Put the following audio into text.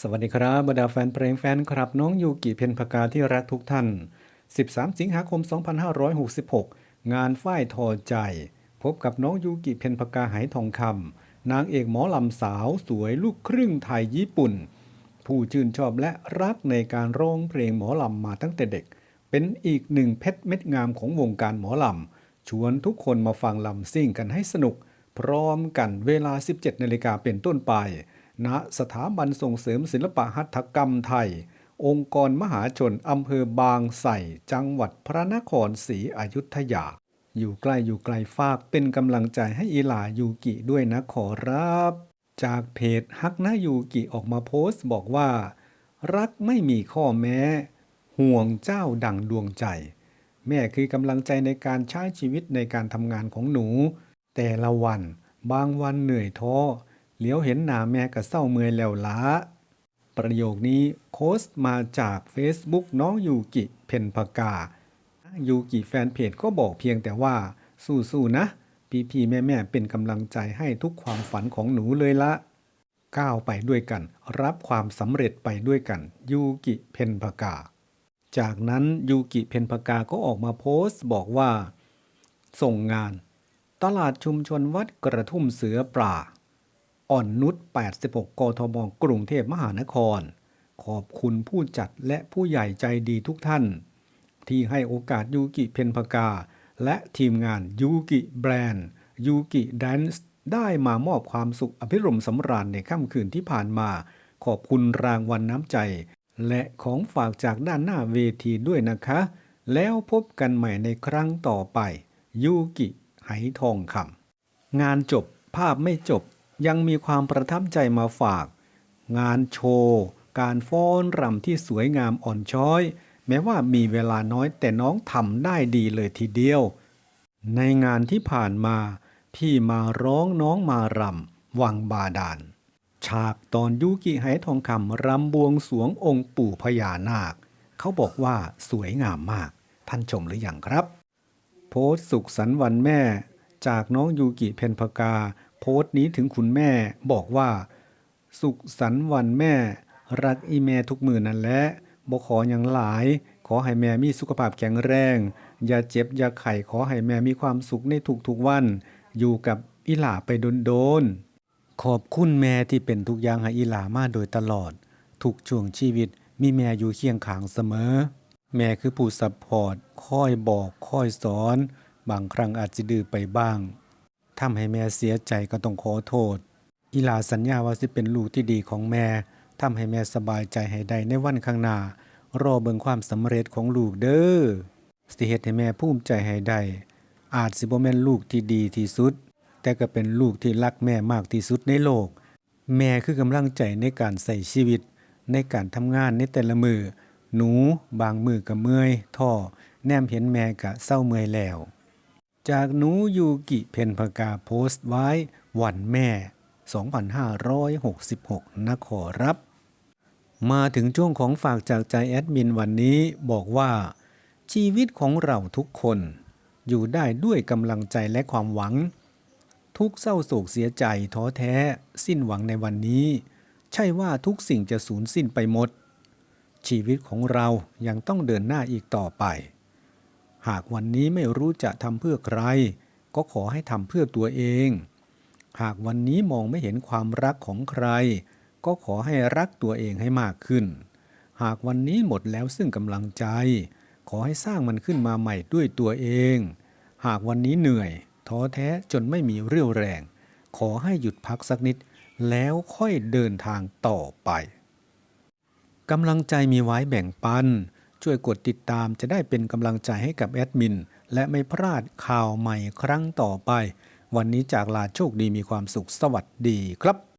สวัสดีครับบรรดาแฟนเพลงแฟนคลับน้องยูกิเพนพกาที่รักทุกท่าน 13 สิงหาคม 2566 งานฝ้ายทอใจ พบกับน้องยูกิเพนพกาไหทองคำ นางเอกหมอลำสาวสวยลูกครึ่งไทยญี่ปุ่น ผู้ชื่นชอบและรักในการร้องเพลงหมอลำมาตั้งแต่เด็ก เป็นอีกหนึ่งเพชรเม็ดงามของวงการหมอลำ ชวนทุกคนมาฟังลำซิ่งกันให้สนุก พร้อมกันเวลา 17นาฬิกาเป็นต้นไป ณสถาบันส่งเสริมศิลปหัตถกรรมไทย องค์กรมหาชนอำเภอบางไทรจังหวัดพระนครศรีอยุธยา อยู่ใกล้อยู่ไกลฝากเป็นกำลังใจให้อีหลายูกิด้วยนะขอรับ จากเพจฮักนะยูกิออกมาโพสต์บอกว่า รักไม่มีข้อแม้ ห่วงเจ้าดังดวงใจ แม่คือกำลังใจในการใช้ชีวิตในการทำงานของหนู แต่ละวัน บางวันเหนื่อยท้อ เหลียวเห็นหน้าแม่ก็เศร้าเมื่อยแล้วล้า ประโยคนี้โค้ชมาจาก Facebook น้องยูกิเพนพกายูกิแฟนเพจก็บอกเพียงแต่ว่า สู้ๆนะ พี่ๆแม่ๆเป็นกำลังใจให้ทุกความฝันของหนูเลยละก้าวไปด้วยกัน รับความสำเร็จไปด้วยกัน ยูกิเพนพกา จากนั้นยูกิเพนพกาก็ออกมาโพสต์บอกว่า ส่งงาน ตลาดชุมชนวัดกระทุ่มเสือปลา อ่อนนุช 86 กทมกรุงเทพมหานคร ขอบคุณผู้จัดและผู้ใหญ่ใจดีทุกท่าน ที่ให้โอกาสยูกิเพนพกา และทีมงานยูกิแบรนด์ยูกิแดนซ์ได้มามอบความสุขอภิรมสำราญในค่ำคืนที่ผ่านมา ขอบคุณรางวัลน้ำใจ และของฝากจากด้านหน้าเวทีด้วยนะคะ แล้วพบกันใหม่ในครั้งต่อไปยูกิไหทองคำงานจบภาพไม่จบ ยังมีความประทับใจมาฝาก งานโชว์ การฟ้อนรำที่สวยงามอ่อนช้อย แม้ว่ามีเวลาน้อยแต่น้องทำได้ดีเลยทีเดียว ในงานที่ผ่านมาพี่มาร้องน้องมารำวังบาดาลฉากตอนยุกิไหทองคำรำบวงสวงองค์ปู่พญานาค เขาบอกว่าสวยงามมาก ท่านชมหรืออยังครับ โพสต์สุขสันต์วันแม่ จากน้องยูกิเพนพกา โพสต์นี้ถึงคุณแม่บอกว่า สุขสันต์วันแม่ รักอีแม่ทุกมือนั่นแหละบ่ขออย่างหลาย ขอให้แม่มีสุขภาพแข็งแรง อย่าเจ็บอย่าไข้ขอให้แม่มีความสุขในทุกๆวัน อยู่กับอีหลาไปโดนๆขอบคุณแม่ที่เป็นทุกอย่างให้อีหลามาโดยตลอด ทุกช่วงชีวิตมีแม่อยู่เคียงข้างเสมอ แม่คือผู้ซัพพอร์ตคอยบอกคอยสอน บางครั้งอาจจะดื้อไปบ้าง ทำให้แม่เสียใจก็ต้องขอโทษ อีลาสัญญาว่าสิเป็นลูกที่ดีของแม่ทำให้แม่สบายใจให้ได้ในวันข้างหน้ารอเบิ่งความสำเร็จของลูกเด้อสิเฮ็ดให้แม่ภูมิใจให้ได้อาจสิบ่แม่นลูกที่ดีที่สุด แต่ก็เป็นลูกที่รักแม่มากที่สุดในโลก แม่คือกำลังใจในการใส่ชีวิต ในการทำงานในแต่ละมือหนูบางมือก็เมื่อยท้อแนมเห็นแม่ก็เศร้าเมื่อยแล้ว จากหนูยูกิเพนพกาโพสต์ไว้วันแม่ 2566 นะขอรับ มาถึงช่วงของฝากจากใจแอดมินวันนี้บอกว่า ชีวิตของเราทุกคน อยู่ได้ด้วยกำลังใจและความหวัง ทุกเศร้าโศกเสียใจท้อแท้ สิ้นหวังในวันนี้ ใช่ว่าทุกสิ่งจะสูญสิ้นไปหมด ชีวิตของเรายังต้องเดินหน้าอีกต่อไป หากวันนี้ไม่รู้จะทำเพื่อใคร ก็ขอให้ทำเพื่อตัวเอง หากวันนี้มองไม่เห็นความรักของใคร ก็ขอให้รักตัวเองให้มากขึ้น หากวันนี้หมดแล้วซึ่งกำลังใจ ขอให้สร้างมันขึ้นมาใหม่ด้วยตัวเอง หากวันนี้เหนื่อย ท้อแท้จนไม่มีเรี่ยวแรง ขอให้หยุดพักสักนิด แล้วค่อยเดินทางต่อไปกำลังใจมีไว้แบ่งปัน ช่วยกดติดตามจะได้เป็นกำลังใจให้กับแอดมิน และไม่พลาดข่าวใหม่ครั้งต่อไป วันนี้จากลาโชคดีมีความสุขสวัสดีครับ